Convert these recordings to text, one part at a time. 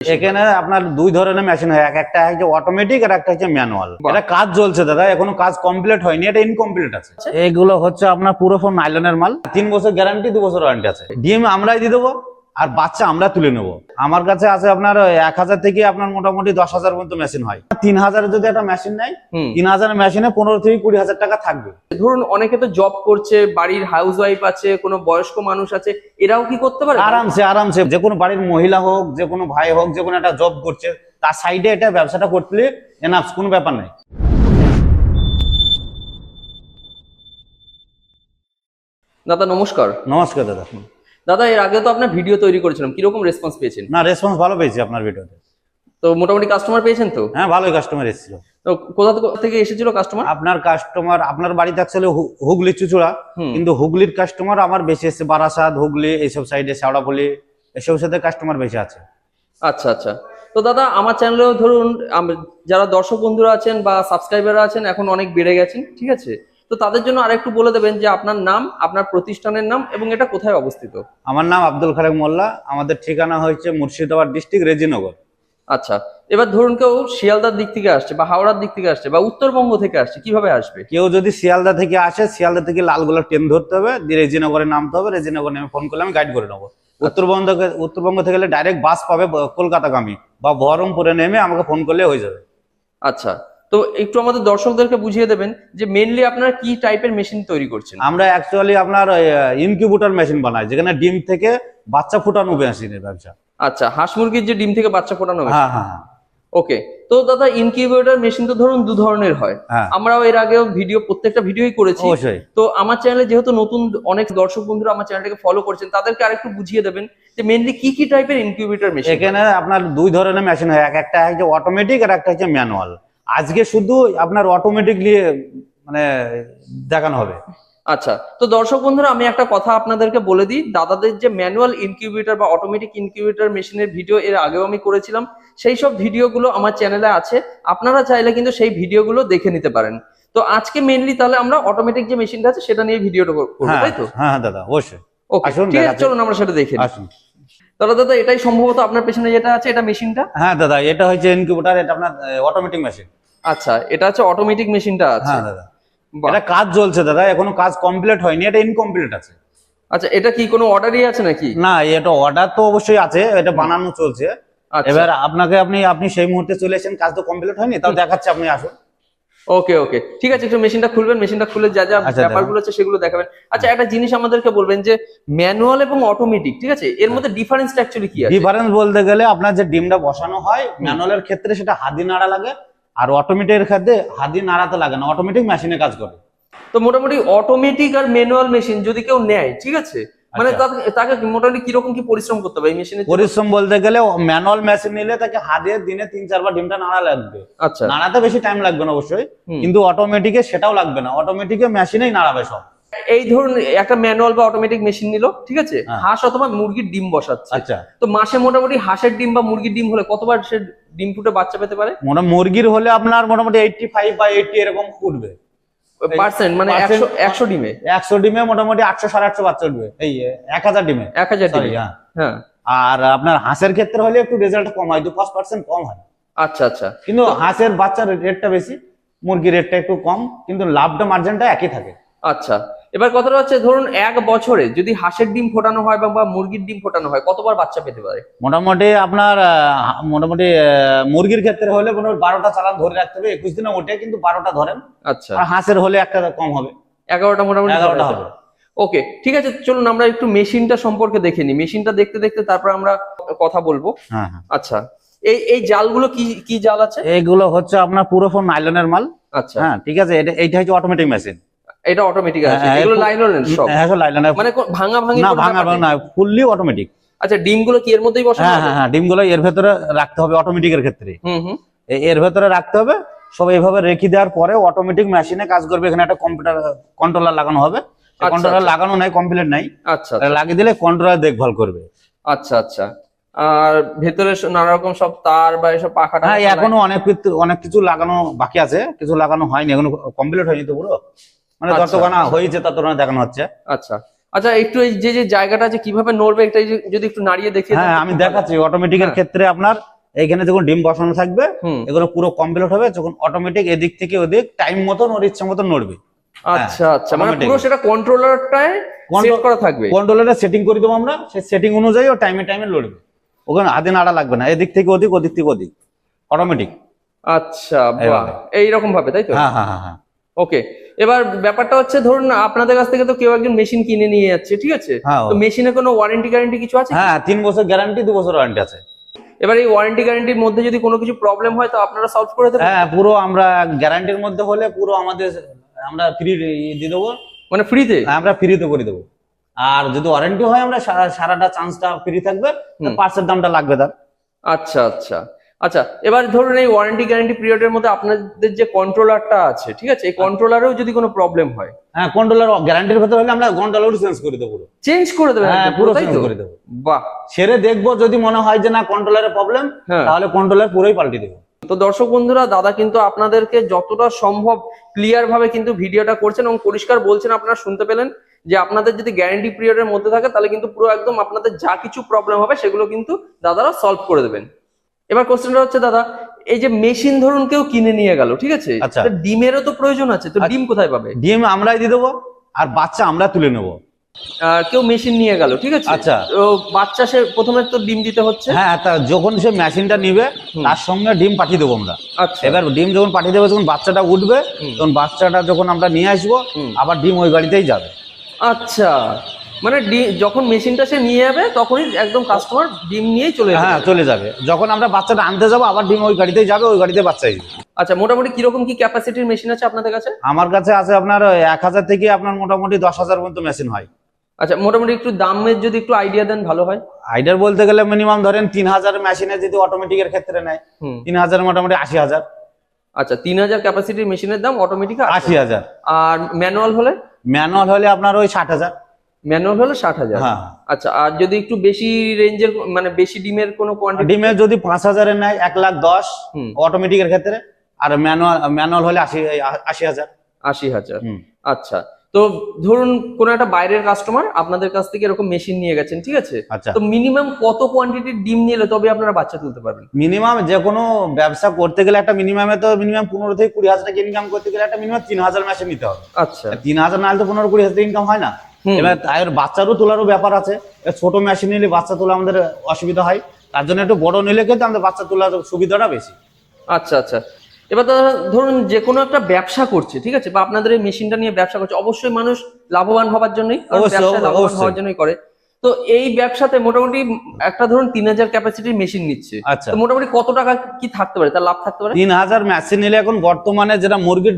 এখানে আপনার দুই ধরনের মেশিন হয়। এক একটা হচ্ছে অটোমেটিক আর একটা হচ্ছে ম্যানুয়াল। এটা কাজ চলছে দাদা এখনও কাজ কমপ্লিট হয়নি এটা ইনকমপ্লিট আছে। এগুলো হচ্ছে আপনার পুরো ফোন নাইলনের মাল। তিন বছর গ্যারান্টি দু বছর ওয়ারেন্টি আছে। ডিম আমরাই দিয়ে দেবো। আর বাচ্চা আমরা তুলে নেব। আমার কাছে আছে আপনার এক হাজার থেকে আপনার মোটামুটি দশ হাজার পর্যন্ত মেশিন হয়। তিন হাজারের যদি একটা মেশিন নেয় তিন হাজার মেশিনে পনেরো থেকে কুড়ি হাজার টাকা থাকবে। ধরুন অনেকে তো জব করছে বাড়ির হাউস ওয়াইফ আছে কোনো বয়স্ক মানুষ আছে এরাও কি করতে পারে? আরামসে আরামসে। যে কোনো বাড়ির মহিলা হোক যে কোনো ভাই হোক যে কোনো একটা জব করছে তার সাইডে এটা ব্যবসাটা করতে এনাফ কোনো ব্যাপার নেই। দাদা নমস্কার। নমস্কার দাদা। দাদা এর আগে তো আপনার ভিডিও তৈরি করেছিলাম। কীরকম রেসপন্স পেয়েছেন? না রেসপন্স ভালো পেয়েছি আপনার ভিডিওতে তো। মোটামুটি কাস্টমার পেয়েছেন তো? হ্যাঁ ভালোই কাস্টমার এসেছিল। তো কোথা থেকে- এসেছিল কাস্টমার আপনার কাস্টমার আপনার বাড়িতে অ্যাকচুয়ালি হুগলি চুচুড়া। কিন্তু হুগলির কাস্টমার আমার বেশি এসছে বারাসাত হুগলি এইসব সাইডে শেওড়াপল্লি এসব সাথে কাস্টমার বেশি আছে। আচ্ছা আচ্ছা। তো দাদা আমার চ্যানেলেও ধরুন যারা দর্শক বন্ধুরা আছেন বা সাবস্ক্রাইবার আছেন এখন অনেক বেড়ে গেছেন ঠিক আছে? তো তাদের জন্য আরেকটু বলে দেবেন যে আপনার নাম আপনার প্রতিষ্ঠানের নাম এবং এটা কোথায় অবস্থিত? আমার নাম আব্দুল খালেক মোল্লা। আমাদের ঠিকানা হয়েছে মুর্শিদাবাদ ডিস্ট্রিক্ট রেজিনগর। আচ্ছা এবার ধরুন কেউ শিয়ালদার দিক থেকে আসছে বা হাওড়ার দিক থেকে আসছে বা উত্তরবঙ্গ থেকে আসছে কীভাবে আসবে? কেউ যদি শিয়ালদা থেকে আসে শিয়ালদা থেকে লালগোলা ট্রেন ধরতে হবে দিয়ে রেজিনগরে নামতে হবে রেজিনগর নেমে ফোন করলে আমি গাইড করে নেব। উত্তরবঙ্গ থেকে উত্তরবঙ্গ থেকে গেলে ডাইরেক্ট বাস পাবে কলকাতাগামী বা বহরমপুরে নেমে আমাকে ফোন করলে হয়ে যাবে। আচ্ছা তো একটু আমাদের দর্শকদেরকে বুঝিয়ে দেবেন যে মেনলি আপনারা কি টাইপের মেশিন তৈরি করছেন? আমরা অ্যাকচুয়ালি আপনার ইনকিউবেটর মেশিন বানাই যেখানে ডিম থেকে বাচ্চা ফোটানো মেশিনের ব্যবসা। আচ্ছা হাঁস মুরগির যে ডিম থেকে বাচ্চা ফোটানো হয় হ্যাঁ হ্যাঁ হ্যাঁ। ওকে তো দাদা ইনকিউবেটর মেশিন তো ধরুন দু ধরনের হয়। হ্যাঁ। আমরাও এর আগেও ভিডিও প্রত্যেকটা ভিডিওই করেছি। তো আমার চ্যানেলে যেহেতু নতুন অনেক দর্শক বন্ধুরা আমার চ্যানেলটাকে ফলো করছেন তাদেরকে আরেকটু বুঝিয়ে দেবেন যে মেনলি কি কি টাইপের ইনকিউবেটর মেশিন এখানে আপনার দুই ধরনের মেশিন হয় এক একটা হচ্ছে অটোমেটিক আর একটা হচ্ছে ম্যানুয়াল আজকে শুধু আপনার অটোমেটিকলি মানে দেখানো হবে। আচ্ছা তো দর্শক বন্ধুরা আমি একটা কথা আপনাদেরকে বলে দিই। দাদাদের যে ম্যানুয়াল ইনকিউবেটর বা অটোমেটিক ইনকিউবেটর মেশিনের ভিডিও এর আগেও আমি করেছিলাম সেই সব ভিডিওগুলো আমার চ্যানেলে আছে। আপনারা চাইলে কিন্তু সেই ভিডিওগুলো দেখে নিতে পারেন। তো আজকে মেনলি তাহলে আমরা অটোমেটিক যে মেশিনটা আছে সেটা নিয়ে ভিডিওটা করব হ্যাঁ তাই তো? হ্যাঁ হ্যাঁ, দাদা অবশ্যই। ওকে আসুন, ঠিক আছে চলুন আমরা সেটা দেখে। আসুন। তাহলে দাদা এটাই সম্ভবত আপনার পেছনে যেটা আছে এটা মেশিনটা হ্যাঁ দাদা এটা হচ্ছে ইনকিউবেটর এটা আপনার অটোমেটিক মেশিন আচ্ছা এটা হচ্ছে অটোমেটিক মেশিনটা আছে। হ্যাঁ দাদা। এটা কাজ চলছে দাদা এখনও কাজ কমপ্লিট হয়নি এটা ইনকমপ্লিট আছে। আচ্ছা এটা কি কোনো অর্ডারই আছে নাকি? না এটা অর্ডার তো অবশ্যই আছে এটা বানানো চলছে। আচ্ছা। এবার আপনাকে আপনি আপনি সেই মুহূর্তে চলে এসেছেন কাজ তো কমপ্লিট হয়নি তাও দেখাচ্ছে আপনি আসুন। ওকে ওকে। ঠিক আছে একটু মেশিনটা খুলবেন মেশিনটা খুলে যা যা আচ্ছা, ব্যাপারগুলো আছে সেগুলো দেখাবেন। আচ্ছা একটা জিনিস আমাদেরকে বলবেন যে ম্যানুয়াল এবং অটোমেটিক ঠিক আছে? এর মধ্যে ডিফারেন্সটা অ্যাকচুয়ালি কি আছে? ডিফারেন্স বলতে গেলে আপনার যে ডিমটা বসানো হয় ম্যানুয়ালের ক্ষেত্রে সেটা হাদি নাড়া লাগে আর অটোমেটিকের ক্ষেত্রে হাদি নাড়াতে লাগে না অটোমেটিক মেশিনে কাজ করে। তো মোটামুটি অটোমেটিক আর ম্যানুয়াল মেশিন যদি কেউ নেয় ঠিক আছে? মানে আচ্ছা। তাকে- মোটামুটি কীরকম কি পরিশ্রম করতে হবে এই মেশিনে পরিশ্রম বলতে গেলে ম্যানুয়াল মেশিন নিলে তাকে হাতে দিনে তিন চারবার ডিমটা নাড়া লাগবে। আচ্ছা। নাড়াতে বেশি টাইম লাগবে না অবশ্যই। কিন্তু অটোমেটিকে সেটাও লাগবে না। অটোমেটিকে মেশিনেই নাড়াবে সব। এই ধরুন একটা ম্যানুয়াল বা অটোমেটিক মেশিন নিল ঠিক আছে? হ্যাঁ। হাঁস অথবা মুরগির ডিম বসাচ্ছে। আচ্ছা। তো মাসে মোটামুটি হাঁসের ডিম বা মুরগির ডিম হলে কতবার সে ডিম ফুটে বাচ্চা পেতে পারে? মোটা মুরগির হলে আপনার মোটামুটি এইটটি ফাইভ বা এইটটি এরকম ফুটবে। পার্সেন্ট মানে একশো একশো ডিমে? একশো ডিমে মোটামুটি আটশো সাড়ে আটশো বাচ্চা উঠবে। এই এক হাজার ডিমে। এক হাজার ডিমে। হ্যাঁ। হ্যাঁ। আর আপনার হাঁসের ক্ষেত্রে হলে একটু রেজাল্ট কম হয় দু পাঁচ পার্সেন্ট কম হয়। আচ্ছা আচ্ছা। কিন্তু হাঁসের বাচ্চার রেটটা বেশি মুরগির রেটটা একটু কম কিন্তু লাভটা মার্জিনটা একই থাকে। আচ্ছা। এবার কথাটা হচ্ছে ধরুন এক বছরে যদি হাঁসের ডিম ফোটানো হয় বা- মুরগির ডিম ফোটানো হয় কতবার বাচ্চা পেতে পারে? মোটামুটি আপনার মোটামুটি মুরগির ক্ষেত্রে হলে মোটামুটি বারোটা চালান ধরে রাখতে হবে একুশ দিনে ওঠে কিন্তু বারোটা ধরেন। আচ্ছা। আর হাঁসের হলে একটা কম হবে। এগারোটা মোটামুটি এগারোটা হবে। ওকে ঠিক আছে চলুন আমরা একটু মেশিনটা সম্পর্কে দেখে নিই। মেশিনটা দেখতে দেখতে তারপর আমরা কথা বলব। হ্যাঁ হ্যাঁ। আচ্ছা এই এই জালগুলো কি কি জাল আছে? এইগুলো হচ্ছে আপনার পুরো ফোন নাইলনের মাল। আচ্ছা। হ্যাঁ ঠিক আছে এটা এইটা হচ্ছে অটোমেটিক মেশিন এটা অটোমেটিক আছে হ্যাঁ, এগুলো একটু- লাইনলেন সব। হ্যাঁ লাইলনের মানে ভাঙা ভাঙি না ভাঙা ভাঙা না ফুললি অটোমেটিক আচ্ছা ডিমগুলো কি এর মধ্যেই বসানো হ্যাঁ হ্যাঁ হ্যাঁ ডিমগুলো এর ভেতরে রাখতে হবে অটোমেটিকের ক্ষেত্রে। হুম হুম। এর ভেতরে রাখতে হবে সব এইভাবে রেখে দেওয়ার পরে অটোমেটিক মেশিনে কাজ করবে এখানে একটা কম্পিউটার কন্ট্রোলার লাগানো হবে। আচ্ছা, কন্ট্রোলার আচ্ছা। লাগানো নাই কমপ্লিট নাই। আচ্ছা লাগিয়ে দিলে কন্ট্রোলার দেখভাল করবে। আচ্ছা আচ্ছা। আর ভেতরে নানা রকম সব তার বা এসব পাখা হ্যাঁ এখনও অনেক অনেক কিছু লাগানো বাকি আছে কিছু লাগানো হয়নি এখনও কমপ্লিট হয়নি তো পুরো। মানে আচ্ছা। যতখানা হয়েছে ততখানা দেখানো হচ্ছে। আচ্ছা। আচ্ছা একটু এই যে যে জায়গাটা আছে কীভাবে নড়বে এটা যদি একটু নাড়িয়ে দেখিয়ে দেন হ্যাঁ আমি দেখাচ্ছি। অটোমেটিক এর ক্ষেত্রে আপনার এখানে যখন ডিম বসানো থাকবে এগুলো পুরো কমপ্লিট হবে যখন অটোমেটিক এদিক থেকে ওদিক টাইম মতন ওর ইচ্ছা মতন নড়বে। আচ্ছা আচ্ছা। মানে পুরো সেটা কন্ট্রোলারটায় সেট করা থাকবে? কন্ট্রোলারে সেটিং করে দেবো আমরা সেই সেটিং অনুযায়ী ও টাইমে টাইমে লড়বে ওখানে হাতে নাড়া লাগবে না এদিক থেকে ওদিক ওদিক থেকে ওদিক। অটোমেটিক আচ্ছা বাহ। এইভাবে। এইরকম ভাবে তাই তো? হ্যাঁ হ্যাঁ হ্যাঁ হ্যাঁ। ওকে এবার ব্যাপারটা হচ্ছে ধরুন আপনাদের কাছ থেকে তো কেউ একজন মেশিন কিনে নিয়ে যাচ্ছে ঠিক আছে? হ্যাঁ তো মেশিনে কোনো ওয়ারেন্টি গ্যারান্টি কিছু আছে? হ্যাঁ তিন বছর গ্যারান্টি দু বছর ওয়ারেন্টি আছে। এবার এই ওয়ারেন্টি গ্যারান্টির মধ্যে যদি কোনো কিছু প্রবলেম হয় তো আপনারা সলভ করে দেবেন? হ্যাঁ পুরো আমরা গ্যারান্টির মধ্যে হলে পুরো আমাদের আমরা ফ্রি দিয়ে দেবো। মানে ফ্রিতে হ্যাঁ, আমরা ফ্রিতে করে দেবো। আর যদি ওয়ারেন্টি হয় আমরা সারা- সারাটা চান্সটা ফ্রি থাকবে। পার্সের দামটা লাগবে তার। আচ্ছা আচ্ছা। আচ্ছা এবার ধরুন এই ওয়ারেন্টি গ্যারান্টি পিরিয়ডের মধ্যে আপনাদের যে কন্ট্রোলারটা আছে ঠিক আছে? এই কন্ট্রোলারেও যদি কোনো প্রবলেম হয়? হ্যাঁ কন্ট্রোলার গ্যারান্টির ভেতরে হলে আমরা কন্ট্রোলার চেঞ্জ করে দেবো। চেঞ্জ করে দেবেন হ্যাঁ পুরো চেঞ্জ করে দেবো। বাহ। সেরে দেখব যদি মনে হয় যে না কন্ট্রোলারের প্রবলেম হ্যাঁ। তাহলে কন্ট্রোলার পুরোই পাল্টে দেবো। তো দর্শক বন্ধুরা দাদা কিন্তু আপনাদেরকে যতটা সম্ভব ক্লিয়ার ভাবে কিন্তু ভিডিওটা করছেন এবং পরিষ্কার বলছেন আপনারা শুনতে পেলেন যে আপনাদের যদি গ্যারান্টি পিরিয়ডের মধ্যে থাকে তাহলে কিন্তু পুরো একদম আপনাদের যা কিছু প্রবলেম হবে সেগুলো কিন্তু দাদারা সলভ করে দেবেন। এবার কোশ্চেনটা হচ্ছে দাদা এই যে মেশিন ধরুন কেউ কিনে নিয়ে গেল ঠিক আছে? আচ্ছা। ডিমেরও তো প্রয়োজন আছে তো ডিম কোথায় পাবে? ডিম আমরাই দিয়ে দেবো আর বাচ্চা আমরা তুলে নেব। কেউ মেশিন নিয়ে গেল ঠিক আছে? আচ্ছা। তো বাচ্চা সে প্রথমে তো ডিম দিতে হচ্ছে। হ্যাঁ তা যখন সে মেশিনটা নিবে তার সঙ্গে ডিম পাঠিয়ে দেবো আমরা। আচ্ছা। এবার ডিম যখন পাঠিয়ে দেবো যখন বাচ্চাটা উঠবে তখন বাচ্চাটা যখন আমরা নিয়ে আসব আবার ডিম ওই গাড়িতেই যাবে। আচ্ছা। মানে যখন মেশিনটা সে নিয়ে যাবে তখনই একদম কাস্টমার ডিম নিয়েই চলে যাবে। হ্যাঁ চলে যাবে। যখন আমরা বাচ্চাটা আনতে যাব আবার ডিম ওই গাড়িতেই যাবে ওই গাড়িতে বাচ্চাই আচ্ছা মোটামুটি কীরকম কি ক্যাপাসিটির মেশিন আছে আপনাদের কাছে? আমার কাছে আছে আপনার এক হাজার থেকে আপনার মোটামুটি দশ হাজার পর্যন্ত মেশিন হয়। আচ্ছা মোটামুটি একটু দামের যদি একটু আইডিয়া দেন ভালো হয়। আইডার বলতে গেলে মিনিমাম ধরেন তিন হাজার মেশিনে যদি অটোমেটিকের ক্ষেত্রে নেয় তিন হাজার মোটামুটি আশি হাজার। আচ্ছা তিন হাজার ক্যাপাসিটির মেশিনের দাম অটোমেটিক আশি হাজার। আর ম্যানুয়াল হলে? ম্যানুয়াল হলে আপনার ওই ষাট হাজার। ম্যানুয়াল হলে ষাট হাজার। হ্যাঁ। আচ্ছা আর যদি একটু বেশি রেঞ্জের মানে বেশি ডিমের কোনো কোয়ান্টিটি ডিমে যদি পাঁচ হাজারের নেয় এক লাখ দশ অটোমেটিকের ক্ষেত্রে আর ম্যানুয়াল ম্যানুয়াল হলে আশি আশি হাজার। আশি হাজার। আচ্ছা তো ধরুন কোন একটা বাইরের কাস্টমার আপনাদের কাছ থেকে এরকম মেশিন নিয়ে গেছেন ঠিক আছে? আচ্ছা। তো মিনিমাম কত কোয়ান্টিটির ডিম নিলে তবে আপনারা বাচ্চা তুলতে পারবেন? মিনিমাম যে কোনো ব্যবসা করতে গেলে একটা মিনিমামে তো মিনিমাম পনেরো থেকে কুড়ি হাজার টাকা ইনকাম করতে গেলে একটা মিনিমাম তিন হাজার মাসে নিতে হবে। আচ্ছা। তিন হাজার নাহলে তো পনেরো কুড়ি হাজার ইনকাম হয় না। এবার তার বাচ্চারও তোলারও ব্যাপার আছে। ছোট মেশিন নিলে বাচ্চা তোলা আমাদের অসুবিধা হয়। তার জন্য একটু বড় নিলে কিন্তু আমাদের বাচ্চা তোলার সুবিধাটা বেশি। আচ্ছা আচ্ছা। এবার দাদা ধরুন যে কোনো একটা ব্যবসা করছে ঠিক আছে? বা আপনাদের এই মেশিনটা নিয়ে ব্যবসা করছে অবশ্যই মানুষ লাভবান হবার জন্যই লাভবান হওয়ার জন্যই করে। তো এই ব্যবসাতে মোটামুটি একটা ধরুন তিন হাজার ক্যাপাসিটির মেশিন নিচ্ছে। আচ্ছা। মোটামুটি কত টাকা কি থাকতে পারে? তার লাভ থাকতে পারে? তিন হাজার মেশিন নিলে এখন বর্তমানে যেটা মুরগির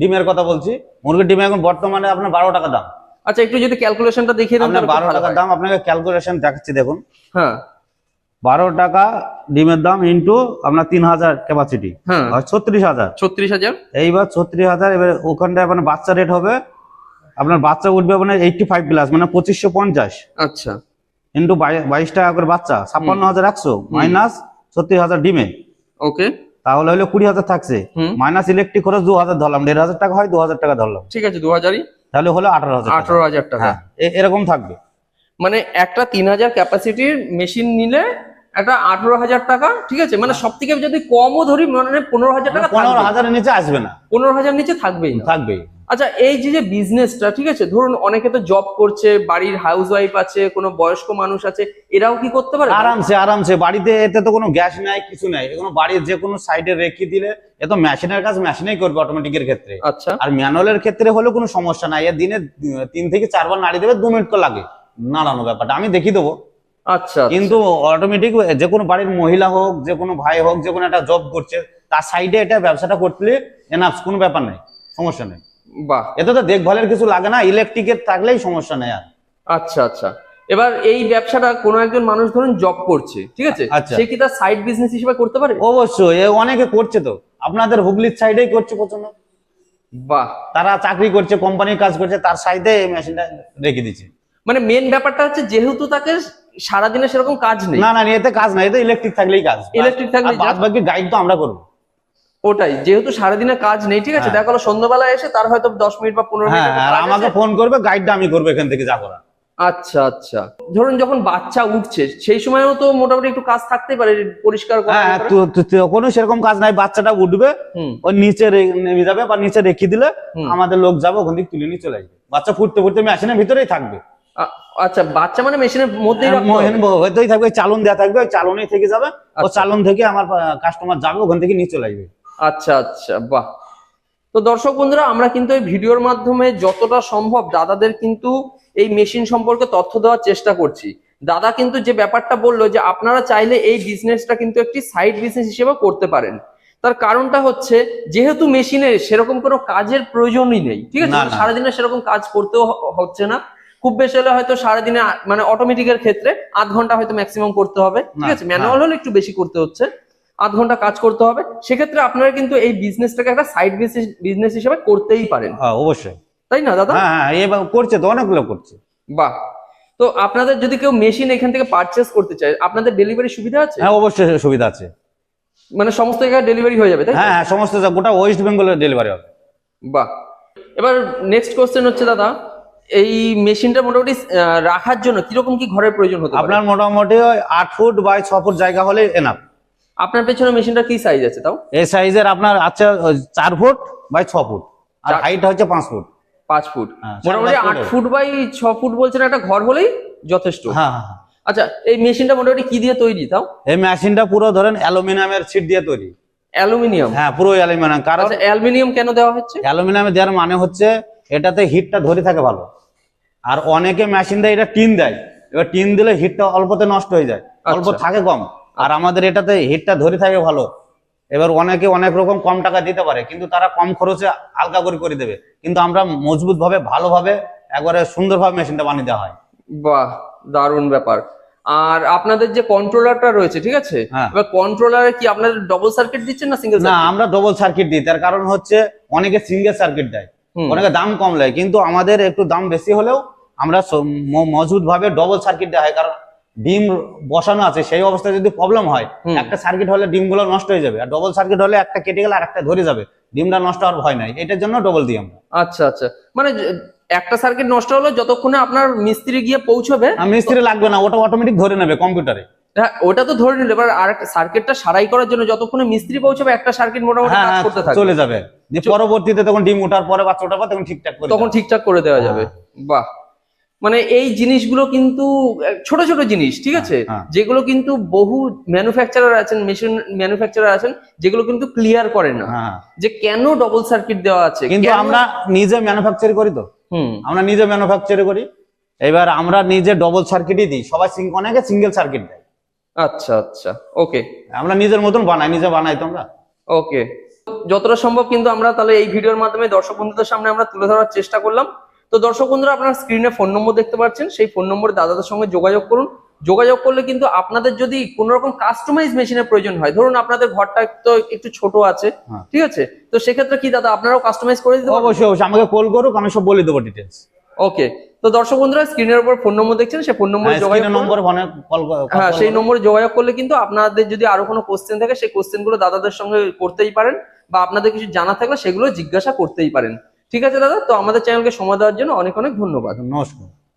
ডিমের কথা বলছি মুরগির ডিমে এখন বর্তমানে আপনার বারো টাকা দাম। আচ্ছা একটু যদি ক্যালকুলেশনটা দেখিয়ে দেন বারো ভালো টাকা দাম আপনাকে ক্যালকুলেশন দেখাচ্ছি দেখুন। হ্যাঁ। বারো টাকা ডিমের দাম ইন্টু আপনার তিন হাজার ক্যাপাসিটি হ্যাঁ। ছত্রিশ হাজার। ছত্রিশ হাজার? এইবার ছত্রিশ হাজার এবার ওখানটায় আপনার বাচ্চা রেট হবে আপনার বাচ্চা উঠবে আপনার এইটটি ফাইভ প্লাস মানে পঁচিশশো পঞ্চাশ। আচ্ছা। ইন্টু বাইশ টাকা করে বাচ্চা ছাপ্পান্ন হাজার একশো মাইনাস ছত্রিশ হাজার ডিমে। ওকে। তাহলে হলো কুড়ি হাজার থাকছে। মাইনাস ইলেকট্রিক খরচ দু হাজার ধরলাম দেড় হাজার টাকা হয় দু হাজার টাকা ধরলাম। ঠিক আছে দু হাজারই। তাহলে হলো আঠারো হাজার টাকা। আঠারো হাজার টাকা। হ্যাঁ এরকম থাকবে। মানে একটা তিন হাজার ক্যাপাসিটির মেশিন নিলে একটা আঠারো হাজার টাকা ঠিক আছে? মানে সব থেকে যদি কমও ধরি মানে পনেরো হাজার টাকা পনেরো। হাজারের নিচে আসবে না। পনেরো হাজার নিচে থাকবেই থাকবেই। আচ্ছা এই যে যে বিজনেসটা ঠিক আছে? ধরুন অনেকে তো জব করছে বাড়ির হাউস ওয়াইফ আছে কোনো বয়স্ক মানুষ আছে এরাও কি করতে পারে? আরামসে আরামসে। বাড়িতে এতে তো কোনো গ্যাস নাই কিছু নাই। এগুলো বাড়ির যে কোনো সাইডে রেখে দিলে এ তো মেশিনের কাজ মেশিনেই করবে অটোমেটিকের ক্ষেত্রে। আচ্ছা। আর ম্যানুয়ালের ক্ষেত্রে হলেও কোনো সমস্যা নাই। এর দিনে তিন থেকে চারবার নাড়ি দেবে দু মিনিট তো লাগে। নাড়ানো ব্যাপারটা। আমি দেখিয়ে দেবো। আচ্ছা কিন্তু অটোমেটিক যে কোনো বাড়ির মহিলা হোক যে কোনো ভাই হোক যে কোনো একটা জব করছে তার সাইডে এটা ব্যবসাটা করতে এনাফ কোনো ব্যাপার নেই। সমস্যা নেই। বাহ। এতে তো দেখভালের কিছু লাগে না ইলেকট্রিকের থাকলেই সমস্যা নেই আর। আচ্ছা আচ্ছা। এবার এই ব্যবসাটা কোনো একজন মানুষ ধরুন জব করছে ঠিক আছে? আচ্ছা। সে কি তার সাইড বিজনেস হিসেবে করতে পারে? অবশ্যই অনেকে করছে তো। আপনাদের হুগলির সাইডেই করছে প্রচণ্ড। বাহ। তারা চাকরি করছে কোম্পানির কাজ করছে তার সাইডে এই মেশিনটা রেখে দিচ্ছে। মানে মেন ব্যাপারটা হচ্ছে যেহেতু তাকে সারাদিনে সেরকম কাজ নেই। না না এতে কাজ না এতে ইলেকট্রিক থাকলেই কাজ। ইলেকট্রিক থাকলে বাদ বাকি গাইড তো আমরা করব। ওটাই যেহেতু সারাদিনে কাজ নেই ঠিক আছে? হ্যাঁ। দেখা গেলো সন্ধ্যাবেলা এসে তার হয়তো দশ মিনিট বা পনেরো হ্যাঁ মিনিট আর আমাকে ফোন করবে গাইডটা আমি করব এখান থেকে যা করা আচ্ছা আচ্ছা। ধরুন যখন বাচ্চা উঠছে সেই সময়ও তো মোটামুটি একটু কাজ থাকতেই পারে পরিষ্কার হ্যাঁ কোনো সেরকম কাজ নাই বাচ্চাটা উঠবে ওই নিচে নেমে যাবে বা নিচে রেখে দিলে আমাদের লোক যাবে ওখান থেকে তুলে নিয়ে চলে আসবে। বাচ্চা ফুটতে ফুটতে মেশিনের ভিতরেই থাকবে। আচ্ছা বাচ্চা মানে মেশিনের মধ্যেই হয়তোই থাকবে চালন দেওয়া থাকবে ওই চালনেই থেকে যাবে। ও আচ্ছা। চালন থেকে আমার কাস্টমার যাবে ওখান থেকে নিয়ে চলে আসবে। আচ্ছা আচ্ছা বাহ। তো দর্শক বন্ধুরা আমরা কিন্তু এই ভিডিওর মাধ্যমে যতটা সম্ভব দাদাদের কিন্তু এই মেশিন সম্পর্কে তথ্য দেওয়ার চেষ্টা করছি। দাদা কিন্তু যে ব্যাপারটা বলল যে আপনারা চাইলে এই বিজনেসটা কিন্তু একটি সাইড বিজনেস হিসেবে করতে পারেন। তার কারণটা হচ্ছে যেহেতু মেশিনে সেরকম কোনো কাজের প্রয়োজনই নেই ঠিক আছে। সারাদিনে সেরকম কাজ করতেও হচ্ছে না। খুব বেশি হলে হয়তো সারাদিনে মানে অটোমেটিকের ক্ষেত্রে আধ ঘণ্টা হয়তো ম্যাক্সিমাম করতে হবে ঠিক আছে? ম্যানুয়াল হলে একটু বেশি করতে হচ্ছে। আধ ঘণ্টা কাজ করতে হবে। সেক্ষেত্রে আপনারা কিন্তু এই বিজনেসটাকে একটা সাইড বিজনেস হিসেবে করতেই পারেন। হ্যাঁ অবশ্যই। তাই না দাদা? হ্যাঁ হ্যাঁ এবার করছে তো অনেকগুলো করছে। বাহ! তো আপনাদের যদি কেউ মেশিন এখান থেকে পারচেস করতে চায় আপনাদের ডেলিভারি সুবিধা আছে? হ্যাঁ অবশ্যই সুবিধা আছে। মানে সমস্ত জায়গায় ডেলিভারি হয়ে যাবে তাই হ্যাঁ হ্যাঁ সমস্ত যা- গোটা ওয়েস্ট বেঙ্গলের ডেলিভারি হবে। বাহ! এবার নেক্সট কোশ্চেন হচ্ছে দাদা এই মেশিনটা মোটামুটি রাখার জন্য কীরকম কি ঘরের প্রয়োজন হতে আপনার মোটামুটি আট ফুট বাই ছ ফুট জায়গা হলে এনাফ আপনার পেছনে মেশিনটা কি সাইজ আছে তাও? এই সাইজের আপনার আছে চার ফুট বাই ছ ফুট। আর হাইট হচ্ছে পাঁচ ফুট। পাঁচ ফুট। হ্যাঁ, মোটামুটি আট ফুট ফুট বাই ছ ফুট বলছেন একটা ঘর হলেই যথেষ্ট। হ্যাঁ হ্যাঁ হ্যাঁ। আচ্ছা এই মেশিনটা মোটামুটি কি দিয়ে তৈরি তাও? এই মেশিনটা পুরো ধরেন অ্যালুমিনিয়ামের সিট দিয়ে তৈরি। অ্যালুমিনিয়াম? হ্যাঁ পুরো অ্যালুমিনিয়াম। কারণ আচ্ছা অ্যালুমিনিয়াম কেন দেওয়া হচ্ছে? অ্যালুমিনিয়ামে দেওয়ার মানে হচ্ছে এটাতে হিটটা ধরে থাকে ভালো। আর অনেকে মেশিন দেয় এটা টিন দেয়। এবার টিন দিলে হিটটা অল্পতে নষ্ট হয়ে যায়। অল্প আচ্ছা। থাকে কম। আর আমাদের এটাতে হিটটা ধরে থাকে ভালো। এবার অনেকে অনেক রকম কম টাকা দিতে পারে কিন্তু তারা কম খরচে হালকা করে করে দেবে। কিন্তু আমরা মজবুত ভাবে ভালোভাবে একবারে সুন্দরভাবে মেশিনটা বানিয়ে দেওয়া হয়। বাহ দারুণ ব্যাপার। আর আপনাদের যে কন্ট্রোলারটা রয়েছে ঠিক আছে? হ্যাঁ। এবার কন্ট্রোলারে কি আপনাদের ডবল সার্কিট দিচ্ছেন না সিঙ্গেল না আমরা ডবল সার্কিট দিই। তার কারণ হচ্ছে অনেকে সিঙ্গেল সার্কিট দেয়। অনেকে দাম কম নেয়। কিন্তু আমাদের একটু দাম বেশি হলেও আমরা মজবুত ভাবে ডবল সার্কিট দেওয়া হয়। কারণ ডিম বসানো আছে সেই অবস্থায় যদি প্রবলেম হয় একটা সার্কিট হলে ডিমগুলো নষ্ট হয়ে যাবে আর ডবল সার্কিট হলে একটা কেটে গেলে আর একটা ধরে যাবে ডিমটা নষ্ট হওয়ার ভয় নাই এটার জন্য ডবল দিই আমরা। আচ্ছা আচ্ছা। মানে একটা সার্কিট নষ্ট হলো যতক্ষণে আপনার মিস্ত্রি গিয়ে পৌঁছবে আর মিস্ত্রি লাগবে না ওটা অটোমেটিক ধরে নেবে কম্পিউটারে হ্যাঁ ওটা তো ধরে নিল এবার আর সার্কিটটা সারাই করার জন্য যতক্ষণে মিস্ত্রি পৌঁছবে একটা সার্কিট মোটামুটি হ্যাঁ কাজ হ্যাঁ, করতে থাকবে। চলে যাবে। যে পরবর্তীতে তখন ডিম ওঠার পরে বাচ্চা ওঠার পর তখন ঠিকঠাক করে তখন ঠিকঠাক করে দেওয়া যাবে। বাহ। মানে এই জিনিসগুলো কিন্তু ছোট ছোট জিনিস ঠিক আছে? হ্যাঁ। যেগুলো কিন্তু বহু ম্যানুফ্যাকচারার আছেন মেশিন ম্যানুফ্যাকচারার আছেন যেগুলো কিন্তু ক্লিয়ার করে না। হ্যাঁ যে কেন ডবল সার্কিট দেওয়া আছে? কিন্তু আমরা নিজে ম্যানুফ্যাকচার করি তো। হুম। আমরা নিজে ম্যানুফ্যাকচার করি। এবার আমরা নিজে ডবল সার্কিটই দিই। সবাই সিং- অনেকে সিঙ্গেল সার্কিট দেয়। আচ্ছা আচ্ছা। ওকে আমরা নিজের মতন বানাই নিজে বানাই তোমরা। ওকে যতটা সম্ভব কিন্তু আমরা তাহলে এই ভিডিওর মাধ্যমে দর্শক বন্ধুদের সামনে আমরা তুলে ধরার চেষ্টা করলাম। তো দর্শক বন্ধুরা আপনারা স্ক্রিনে ফোন নম্বর দেখতে পাচ্ছেন। সেই ফোন নম্বরে দাদাদের সঙ্গে যোগাযোগ করুন। যোগাযোগ করলে কিন্তু আপনাদের যদি কোনো রকম কাস্টমাইজ মেশিনের প্রয়োজন হয় ধরুন আপনাদের ঘরটা তো একটু ছোট আছে হ্যাঁ। ঠিক আছে? তো সেক্ষেত্রে কি দাদা আপনারাও কাস্টমাইজ করে দিতে অবশ্যই অবশ্যই। আমাকে কল করুক আমি সব বলে দেবো ডিটেলস ওকে তো দর্শক বন্ধুরা স্ক্রিনের উপর ফোন নম্বর দেখছেন সেই ফোন নম্বরে যোগাযোগ করুন। নম্বর হ্যাঁ সেই নম্বরে যোগাযোগ করলে কিন্তু আপনাদের যদি আরও কোনো কোশ্চেন থাকে সেই কোশ্চেনগুলো দাদাদের সঙ্গে করতেই পারেন বা আপনাদের কিছু জানা থাকলে সেগুলো জিজ্ঞাসা করতেই পারেন। ঠিক আছে দাদা? তো আমাদের চ্যানেলকে সময় দেওয়ার জন্য অনেক অনেক ধন্যবাদ। নমস্কার।